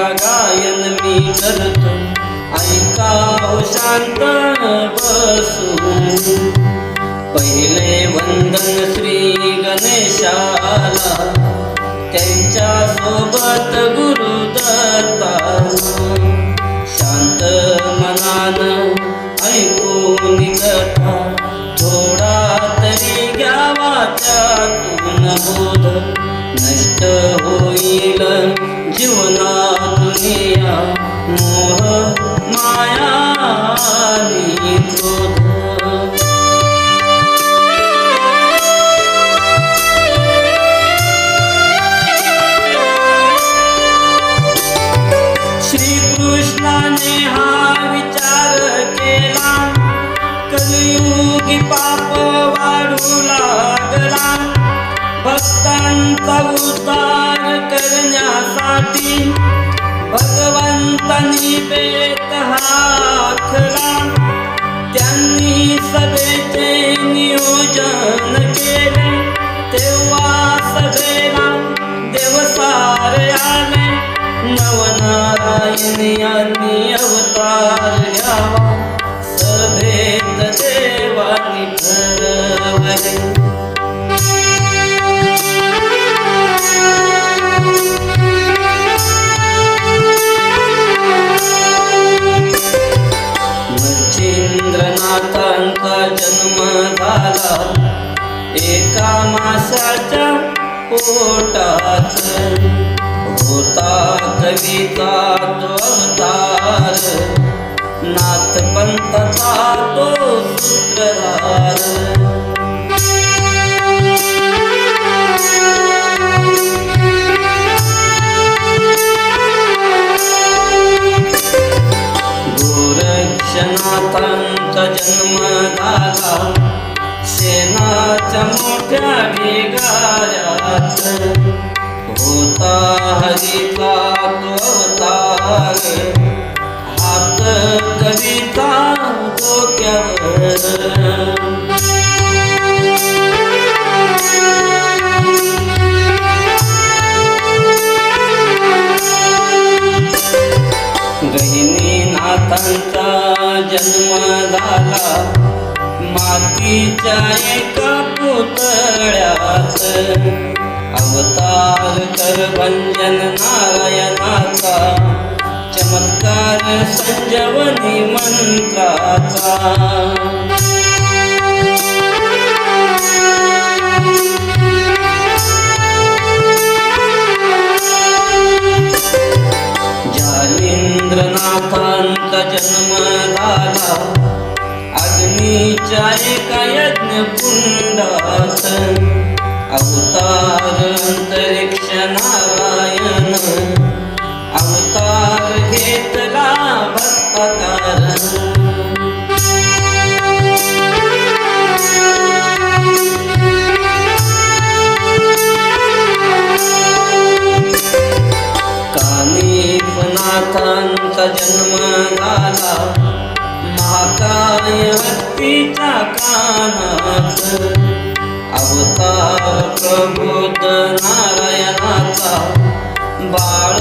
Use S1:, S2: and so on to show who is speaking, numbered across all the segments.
S1: गायन मी करतो. ऐकाव शांत बसून. पहिले वंदन श्री गणेशाला त्यांच्यासोबत गुरुदत्ता शांत मनान ऐकून कथा थोडा तरी घ्यावा त्यातून बोध. मोह माया आणि क्रोध श्रीकृष्णाने हा विचार केला. कलियुगी पाप वाढू लागला. भक्तांचा उद्धार करण्यासाठी भगवंतांनी बेत हाखला. त्यांनी सभेचे नियोजन केले. तेव्हा सभेला देवसार आले. नवनारायण यांनी अवतार घ्यावा सभेत देवानी ठरवले. पोटात होता कविता तो अवतार नाथ पंथचा तो सूत्रधार गोरक्षनाथांचा जन्म झाला सेनाच्या मोठ्या ढिगाऱ्यात होता हरीचा अवतार हात कविता डोक्यावर। गहिनीनाथांचा जन्म झाला। मातीच्या एका पुतळ्यात। अवतार कर भंजन नारायणाचा चमत्कार संजवनी मंत्राचा. कानात अवतार प्रबोध नारायणाचा. बाळ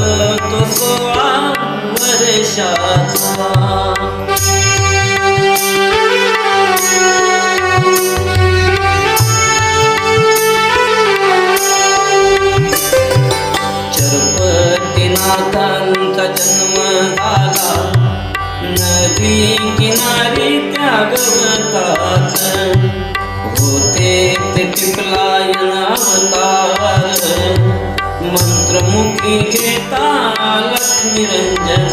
S1: तो सोळा वर्षाचा चरपतीनाथांचा जन्म झाला. नदी किनारी लायणामतार मन्त्रमुखिकेताल निरञ्जन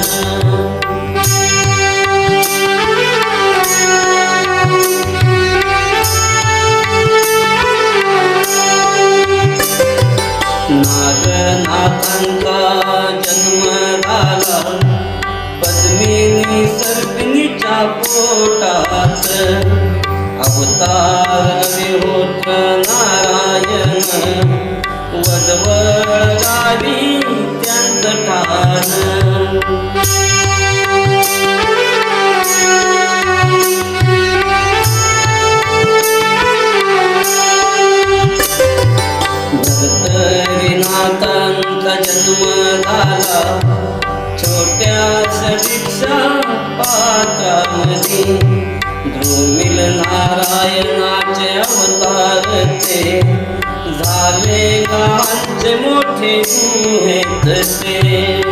S1: नारायणाचे अवतार ते झाले गांचे मोठे गुहेत ते.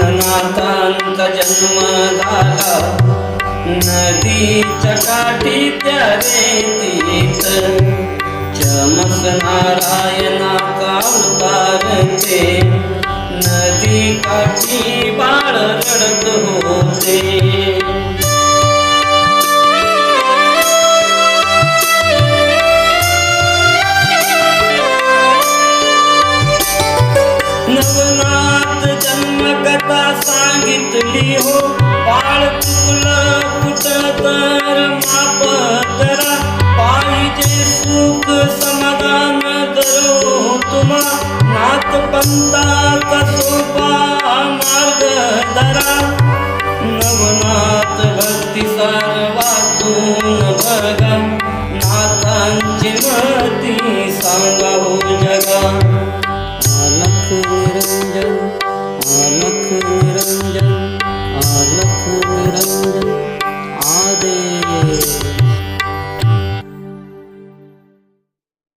S1: रेवणनाथांचा जन्म झाला. नदीच्या काठी त्या रेतीत. चमक नारायणाचा नदी काठी बाळ रडत होते. नवनाथ जन्मकथा सांगितली हो बाळ चुकलं कुठं